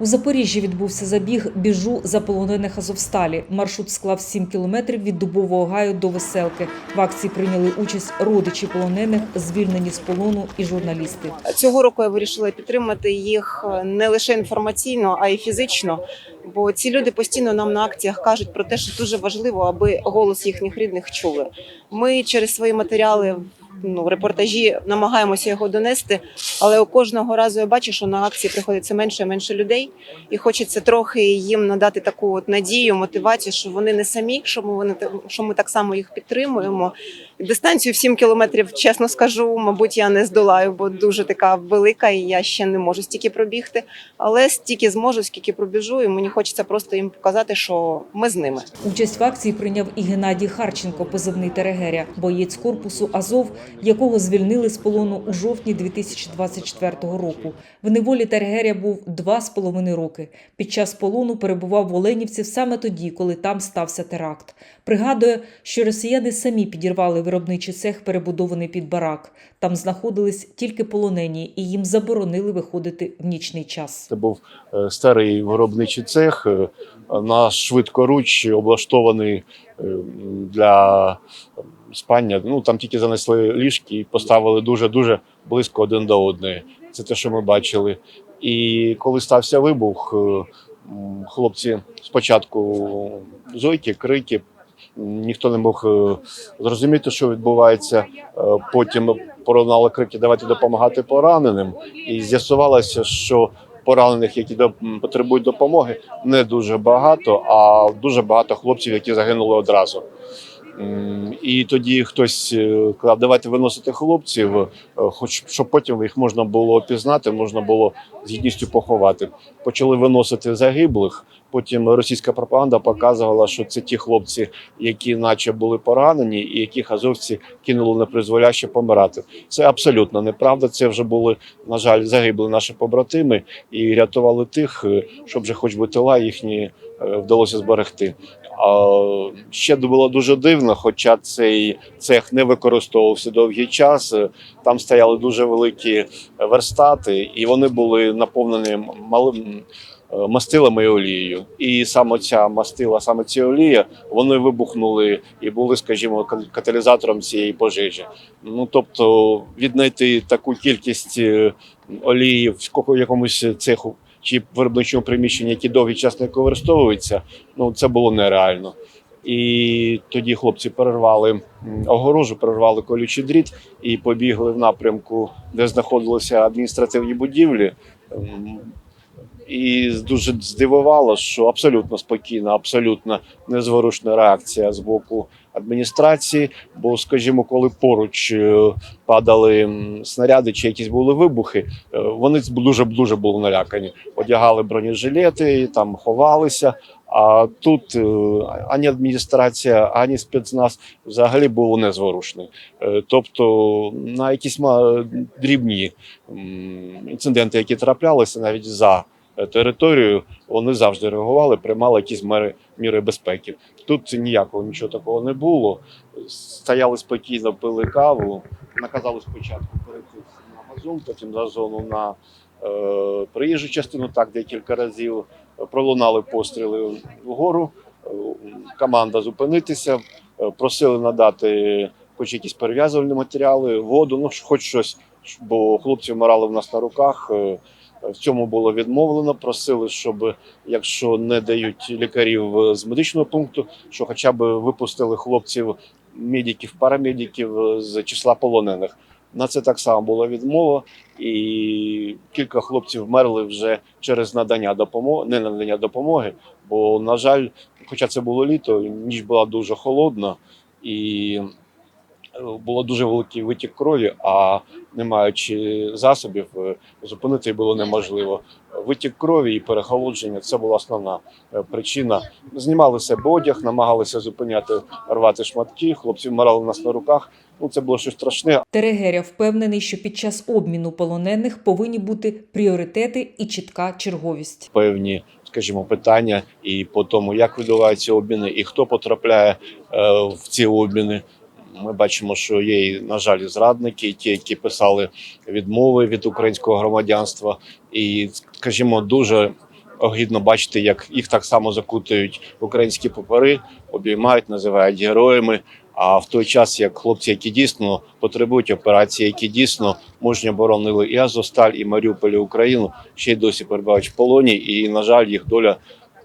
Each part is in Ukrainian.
У Запоріжжі відбувся забіг біжу за полонених Азовсталі. Маршрут склав 7 кілометрів від Дубового гаю до Веселки. В акції прийняли участь родичі полонених, звільнені з полону і журналісти. Цього року я вирішила підтримати їх е, не лише інформаційно, а й фізично. Бо ці люди постійно нам на акціях кажуть про те, що дуже важливо, аби голос їхніх рідних чули. Ми через свої матеріали. Ну, репортажі намагаємося його донести, але кожного разу я бачу, що на акції приходить все менше і менше людей, і хочеться трохи їм надати таку от надію, мотивацію, що вони не самі, що ми вони що ми так само їх підтримуємо. Дистанцію в 7 кілометрів, чесно скажу, мабуть, я не здолаю, бо дуже така велика, і я ще не можу стільки пробігти. Але стільки зможу, скільки пробіжу, і мені хочеться просто їм показати, що ми з ними. Участь в акції прийняв і Геннадій Харченко, позивний Терегеря, боєць корпусу Азов, якого звільнили з полону у жовтні 2024 року. В неволі Терегеря був два з половиною роки. Під час полону перебував в Оленівці саме тоді, коли там стався теракт. Пригадує, що росіяни самі підірвали виробничий цех, перебудований під барак. Там знаходились тільки полонені, і їм заборонили виходити в нічний час. Це був е, старий виробничий цех, е, наш швидкоруч облаштований е, для спання. Ну там тільки занесли ліжки і поставили дуже дуже близько один до одної. Це те, що ми бачили. І коли стався вибух, е, хлопці спочатку зойки, крики. Ніхто не мог е, зрозуміти, що відбувається. Е, Потім пролунали крики Давайте допомагати пораненим. І з'ясувалося, що поранених, які потребують допомоги, не дуже багато, а дуже багато хлопців, які загинули одразу. І тоді хтось е, казав, давайте виносити хлопців, е, хоч щоб потім їх можна було опізнати, можна було з гідністю поховати. Почали виносити загиблих. Потім російська пропаганда показувала, що це ті хлопці, які, наче були поранені, і яких азовці кинули на призволяще помирати. Це абсолютно неправда. Це вже були, на жаль, загибли наші побратими і рятували тих, е, щоб вже хоч би тила їхні е, вдалося зберегти. А ще було дуже дивно, хоча цей цех не використовувався довгий час. е, Там стояли дуже великі верстати, і вони були наповнені малим мастилами і олією. І саме ця мастила, саме ці олія, вони вибухнули і були, скажімо, каталізатором цієї пожежі. Ну тобто, віднайти таку кількість е, олії в якомусь цеху чи виробничому приміщенні, які довгий час не використовуються, ну це було нереально. І тоді хлопці перервали огорожу, перервали колючий дріт і побігли в напрямку, де знаходилися адміністративні будівлі. І дуже здивувало, що абсолютно спокійна, абсолютно незворушна реакція з боку адміністрації. Бо, скажімо, коли поруч е, падали снаряди чи якісь були вибухи, е, вони дуже дуже були налякані. Одягали бронежилети, там ховалися. А тут е, ані адміністрація, ані спецназ взагалі було незворушні. Тобто на якісь дрібні інциденти, які траплялися навіть за е, територією, вони завжди реагували, приймали якісь мери, міри безпеки. Тут ніякого нічого такого не було. Стояли спокійно, пили каву, наказали спочатку перейти на газон, потім за зону на е, проїжджу частину, так декілька разів. Пролунали постріли вгору. Е, Команда зупинитися, е, просили надати хоч якісь перев'язувальні матеріали, воду, ну хоч щось, бо хлопці вмирали в нас на руках. В цьому було відмовлено. Просили, щоб якщо не дають лікарів е, з медичного пункту, що хоча б випустили хлопців, медиків, парамедиків е, з числа полонених. На це так само була відмова, і кілька хлопців вмерли вже через надання допомоги, не надання допомоги. Бо, на жаль, хоча це було літо, ніч була дуже холодна і було дуже великий витік крові, а не маючи засобів, е, зупинити було неможливо. Витік крові і перехолодження це була основна е, причина. Знімали себе одяг, намагалися зупиняти, рвати шматки. Хлопці вмирали нас на руках. Ну це було щось страшне. Терегеря впевнений, що під час обміну полонених повинні бути пріоритети і чітка черговість. певні, скажімо, питання і по тому, як відбуваються обміни і хто потрапляє е, в ці обміни. Ми бачимо, що є, на жаль, зрадники, ті, які писали відмови від українського громадянства, і, скажімо, дуже огидно бачити, як їх так само закутують українські попори, обіймають, називають героями. А в той час, як хлопці, які дійсно потребують операції, які дійсно мужньо боронили і Азовсталь, і Маріуполь, і Україну, ще й досі перебувають в полоні, і на жаль, їх доля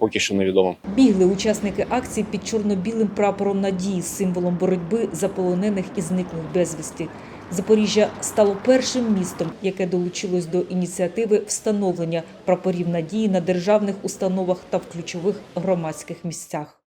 поки що невідомо. Бігли учасники акції під чорно-білим прапором надії, символом боротьби за полонених і зниклих безвісти. Запоріжжя стало першим містом, яке долучилось до ініціативи встановлення прапорів надії на державних установах та в ключових громадських місцях.